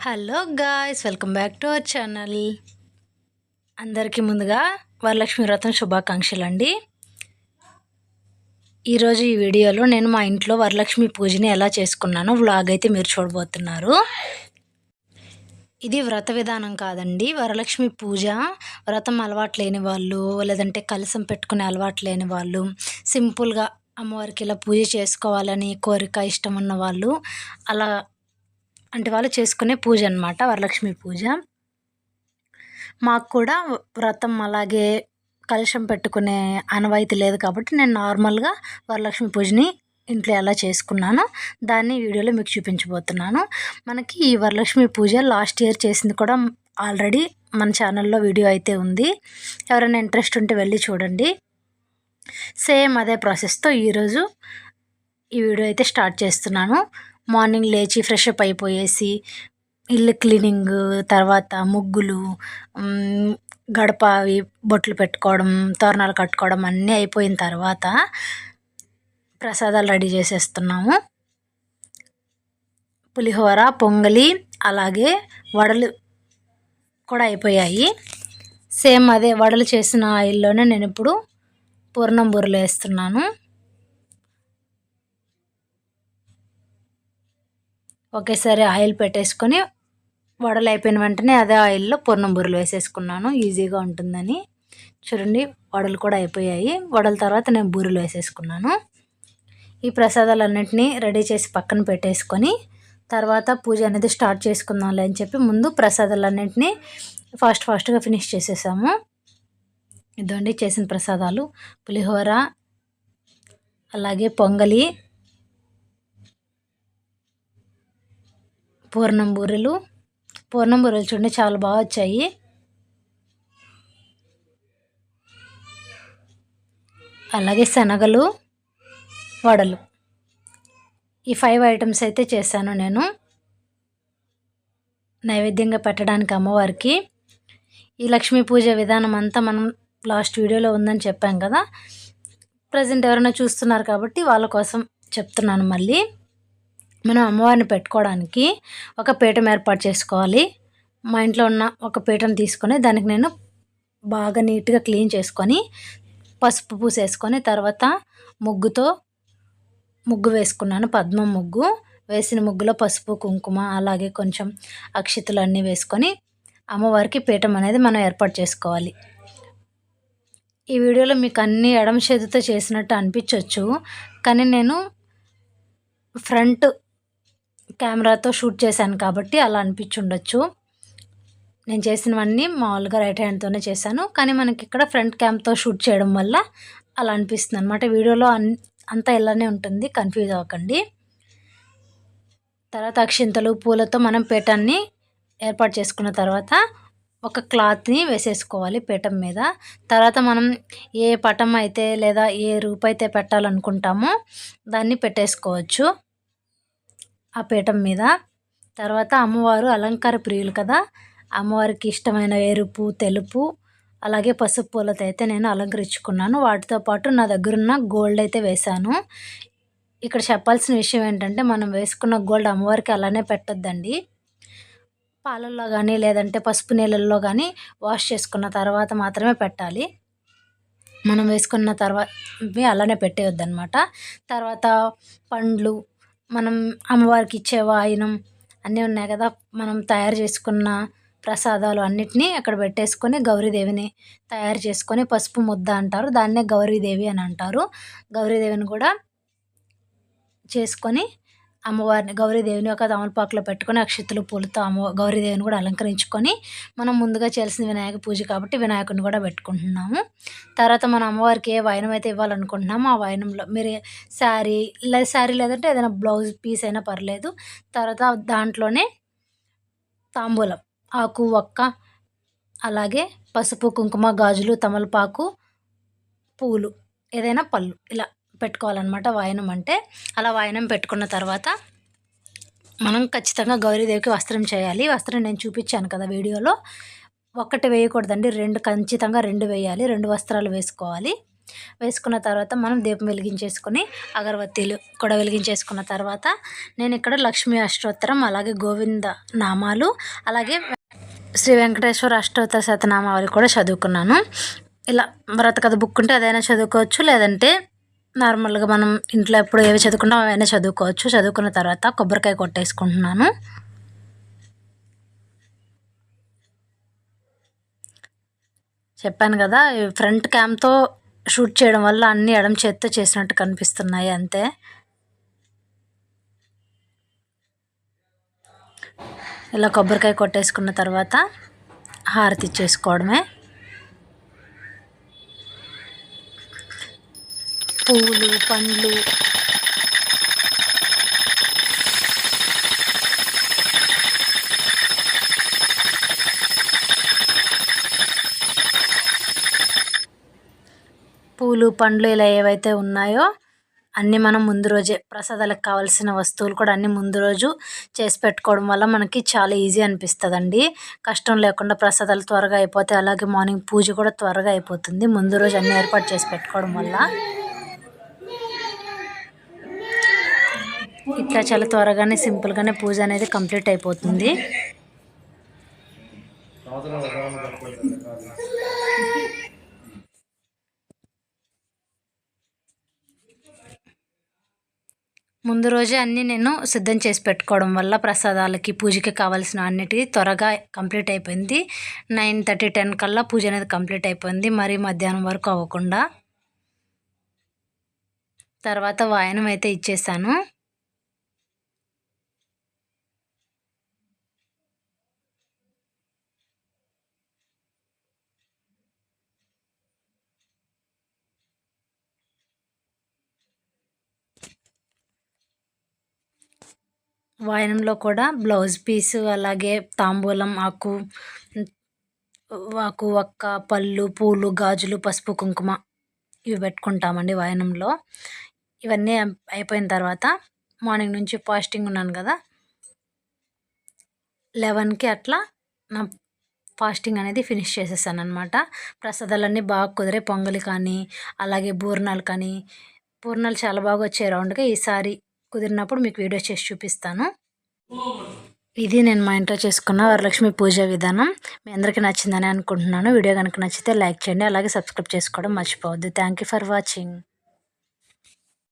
Hello guys welcome back to our channel. అందరికీ ముందుగా వరలక్ష్మి వ్రతం శుభాకాంక్షలు అండి ఈరోజు ఈ వీడియోలో నేను మా ఇంట్లో వరలక్ష్మి పూజని ఎలా చేసుకున్నానో వ్లాగ్ అయితే మీరు చూడబోతున్నారు. ఇది వ్రత విధానం కాదండి వరలక్ష్మి పూజ. వ్రతం అలవాటు లేని వాళ్ళు లేదంటే కలసం పెట్టుకునే అలవాటు లేని వాళ్ళు సింపుల్గా అమ్మవారికి ఇలా పూజ చేసుకోవాలని కోరిక ఇష్టం ఉన్న వాళ్ళు అలా అంటే వాళ్ళు చేసుకునే పూజ అనమాట వరలక్ష్మి పూజ. మాకు కూడా వ్రతం అలాగే కలుషం పెట్టుకునే అనవాయితీ లేదు కాబట్టి నేను నార్మల్గా వరలక్ష్మి పూజని ఇంట్లో ఎలా చేసుకున్నాను దాన్ని వీడియోలో మీకు చూపించబోతున్నాను. మనకి ఈ వరలక్ష్మి పూజ లాస్ట్ ఇయర్ చేసింది కూడా ఆల్రెడీ మన ఛానల్లో వీడియో అయితే ఉంది. ఎవరైనా ఇంట్రెస్ట్ ఉంటే వెళ్ళి చూడండి. సేమ్ అదే ప్రాసెస్తో ఈరోజు ఈ వీడియో అయితే స్టార్ట్ చేస్తున్నాను. మార్నింగ్ లేచి ఫ్రెష్ అప్ అయిపోయేసి ఇల్లు క్లీనింగ్ తర్వాత ముగ్గులు గడప అవి బొట్లు పెట్టుకోవడం తోరణాలు కట్టుకోవడం అన్నీ అయిపోయిన తర్వాత ప్రసాదాలు రెడీ చేసేస్తున్నాము. పులిహోర పొంగలి అలాగే వడలు కూడా అయిపోయాయి. సేమ్ అదే వడలు చేసిన ఆయిల్లోనే నేను ఇప్పుడు పూర్ణం బూరెలు వేస్తున్నాను. ఒకేసారి ఆయిల్ పెట్టేసుకొని వడలు అయిపోయిన వెంటనే అదే ఆయిల్లో పూర్ణం బూరెలు వేసేసుకున్నాను. ఈజీగా ఉంటుందని. చూడండి వడలు కూడా అయిపోయాయి. వడల తర్వాత నేను బూరెలు వేసేసుకున్నాను. ఈ ప్రసాదాలన్నింటినీ రెడీ చేసి పక్కన పెట్టేసుకొని తర్వాత పూజ అనేది స్టార్ట్ చేసుకుందాంలే అని చెప్పి ముందు ప్రసాదాలన్నింటినీ ఫాస్ట్ ఫాస్ట్గా ఫినిష్ చేసేసాము. ఇదండి చేసిన ప్రసాదాలు. పులిహోర అలాగే పొంగలి పూర్ణం బూరెలు. పూర్ణం బూరెలు చూడండి చాలా బాగా వచ్చాయి. అలాగే శనగలు వడలు. ఈ ఫైవ్ ఐటమ్స్ అయితే చేశాను నేను. నైవేద్యంగా పెట్టడానికి అమ్మవారికి. ఈ లక్ష్మీ పూజ విధానం అంతా మనం లాస్ట్ వీడియోలో ఉందని చెప్పాం కదా. ప్రజెంట్ ఎవరైనా చూస్తున్నారు కాబట్టి వాళ్ళ కోసం చెప్తున్నాను మళ్ళీ. మనం అమ్మవారిని పెట్టుకోవడానికి ఒక పీఠం ఏర్పాటు చేసుకోవాలి. మా ఇంట్లో ఉన్న ఒక పీఠం తీసుకొని దానికి నేను బాగా నీట్గా క్లీన్ చేసుకొని పసుపు పూసేసుకొని తర్వాత ముగ్గుతో ముగ్గు వేసుకున్నాను. పద్మం ముగ్గు. వేసిన ముగ్గులో పసుపు కుంకుమ అలాగే కొంచెం అక్షితులు అన్నీ వేసుకొని అమ్మవారికి పీఠం అనేది మనం ఏర్పాటు చేసుకోవాలి. ఈ వీడియోలో మీకు అన్ని ఎడమ చేతితో చేసినట్టు అనిపించవచ్చు కానీ నేను ఫ్రంట్ కెమెరాతో షూట్ చేశాను కాబట్టి అలా అనిపించుండొచ్చు. నేను చేసినవన్నీ మామూలుగా రైట్ హ్యాండ్తోనే చేశాను. కానీ మనకి ఇక్కడ ఫ్రంట్ క్యామ్తో షూట్ చేయడం వల్ల అలా అనిపిస్తుంది అనమాట వీడియోలో అన్ అంతా ఇలానే ఉంటుంది. కన్ఫ్యూజ్ అవ్వకండి. తర్వాత అక్షింతలు పూలతో మనం పీఠాన్ని ఏర్పాటు చేసుకున్న తర్వాత ఒక క్లాత్ని వేసేసుకోవాలి పీఠం మీద. తర్వాత మనం ఏ పటం అయితే లేదా ఏ రూపు అయితే పెట్టాలనుకుంటామో దాన్ని పెట్టేసుకోవచ్చు. ఆ పీఠం మీద. తర్వాత అమ్మవారు అలంకార ప్రియులు కదా. అమ్మవారికి ఇష్టమైన ఎరుపు తెలుపు అలాగే పసుపు పూలతో అయితే నేను అలంకరించుకున్నాను. వాటితో పాటు నా దగ్గరున్న గోల్డ్ అయితే వేశాను. ఇక్కడ చెప్పాల్సిన విషయం ఏంటంటే మనం వేసుకున్న గోల్డ్ అమ్మవారికి అలానే పెట్టొద్దండి. పాలల్లో కానీ లేదంటే పసుపు నీళ్ళల్లో కానీ వాష్ చేసుకున్న తర్వాత మాత్రమే పెట్టాలి. మనం వేసుకున్న తర్వాత అలానే పెట్టేయొద్దనమాట తర్వాత పండ్లు మనం అమ్మవారికి ఇచ్చే వాయినం అన్నీ ఉన్నాయి కదా. మనం తయారు చేసుకున్న ప్రసాదాలు అన్నిటినీ అక్కడ పెట్టేసుకొని గౌరీదేవిని తయారు చేసుకొని పసుపు ముద్ద అంటారు. దాన్నే గౌరీదేవి అని అంటారు. గౌరీదేవిని కూడా చేసుకొని అమ్మవారిని గౌరీదేవిని ఒక తమలపాకులో పెట్టుకొని అక్షితులు పూలతో అమ్మ గౌరీదేవిని కూడా అలంకరించుకొని మనం ముందుగా చేయాల్సిన వినాయక పూజ కాబట్టి వినాయకుడిని కూడా పెట్టుకుంటున్నాము. తర్వాత మన అమ్మవారికి ఏ వాయనం అయితే ఇవ్వాలనుకుంటున్నామో ఆ వాయనంలో మీరు శారీ లేదా శారీ లేదంటే ఏదైనా బ్లౌజ్ పీస్ అయినా పర్లేదు. తర్వాత దాంట్లోనే తాంబూలం ఆకు ఒక్క అలాగే పసుపు కుంకుమ గాజులు తమలపాకు పూలు ఏదైనా పళ్ళు ఇలా పెట్టుకోవాలన్నమాట వాయనం అంటే. అలా వాయనం పెట్టుకున్న తర్వాత మనం ఖచ్చితంగా గౌరీదేవికి వస్త్రం చేయాలి. వస్త్రం నేను చూపించాను కదా వీడియోలో. ఒక్కటి వేయకూడదండి. రెండు ఖచ్చితంగా రెండు వేయాలి. రెండు వస్త్రాలు వేసుకోవాలి. వేసుకున్న తర్వాత మనం దీపం వెలిగించేసుకొని అగరబత్తీలు కూడా వెలిగించేసుకున్న తర్వాత నేను ఇక్కడ లక్ష్మీ అష్టోత్తరం అలాగే గోవింద నామాలు అలాగే శ్రీ వెంకటేశ్వర అష్టోత్తర శతనామావళి కూడా చదువుకున్నాను. ఇలా వ్రతకథ బుక్ ఉంటే అదైనా చదువుకోవచ్చు. లేదంటే నార్మల్గా మనం ఇంట్లో ఎప్పుడు ఏవి చదువుకుంటాం అవైనా చదువుకోవచ్చు. చదువుకున్న తర్వాత కొబ్బరికాయ కొట్టేసుకుంటున్నాను. చెప్పాను కదా ఫ్రంట్ క్యామ్తో షూట్ చేయడం వల్ల అన్నీ ఎడమ చేత్తో చేసినట్టు కనిపిస్తున్నాయి అంతే. ఇలా కొబ్బరికాయ కొట్టేసుకున్న తర్వాత హారతి ఇచ్చేసుకోవడమే. పువ్వులు పండ్లు. పూలు పండ్లు ఇలా ఏవైతే ఉన్నాయో అన్నీ మనం ముందు రోజే ప్రసాదాలకు కావాల్సిన వస్తువులు కూడా అన్నీ ముందు రోజు చేసి పెట్టుకోవడం వల్ల మనకి చాలా ఈజీ అనిపిస్తుందండి. కష్టం లేకుండా ప్రసాదాలు త్వరగా అయిపోతాయి అలాగే మార్నింగ్ పూజ కూడా త్వరగా అయిపోతుంది. ముందు రోజు అన్నీ ఏర్పాటు చేసి పెట్టుకోవడం వల్ల. ఇట్లా చాలా త్వరగానే సింపుల్గానే పూజ అనేది కంప్లీట్ అయిపోతుంది. ముందు రోజే అన్నీ నేను సిద్ధం చేసి పెట్టుకోవడం వల్ల ప్రసాదాలకి పూజకి కావాల్సిన అన్నిటికీ త్వరగా కంప్లీట్ అయిపోయింది. నైన్ థర్టీ టెన్ కల్లా పూజ అనేది కంప్లీట్ అయిపోయింది. మరి మధ్యాహ్నం వరకు అవ్వకుండా. తర్వాత వాయనం అయితే ఇచ్చేసాను. వాయనంలో కూడా బ్లౌజ్ పీసు అలాగే తాంబూలం ఆకు ఆకు వక్క పళ్ళు పూలు గాజులు పసుపు కుంకుమ ఇవి పెట్టుకుంటామండి వాయనంలో. ఇవన్నీ అయిపోయిన తర్వాత మార్నింగ్ నుంచి ఫాస్టింగ్ ఉన్నాను కదా. లెవెన్కి అట్లా నా ఫాస్టింగ్ అనేది ఫినిష్ చేసేసాను అనమాట ప్రసాదాలన్నీ బాగా కుదిరే పొంగలి కానీ అలాగే బూర్ణాలు కానీ. పూర్ణాలు చాలా బాగా వచ్చాయి రౌండ్గా ఈసారి కుదిరినప్పుడు మీకు వీడియో చేసి చూపిస్తాను. ఇది నేను మా ఇంట్లో చేసుకున్న వరలక్ష్మి పూజ విధానం. మీ అందరికీ నచ్చిందని అనుకుంటున్నాను. వీడియో కనుక నచ్చితే లైక్ చేయండి అలాగే సబ్స్క్రైబ్ చేసుకోవడం మర్చిపోవద్దు. Thank you for watching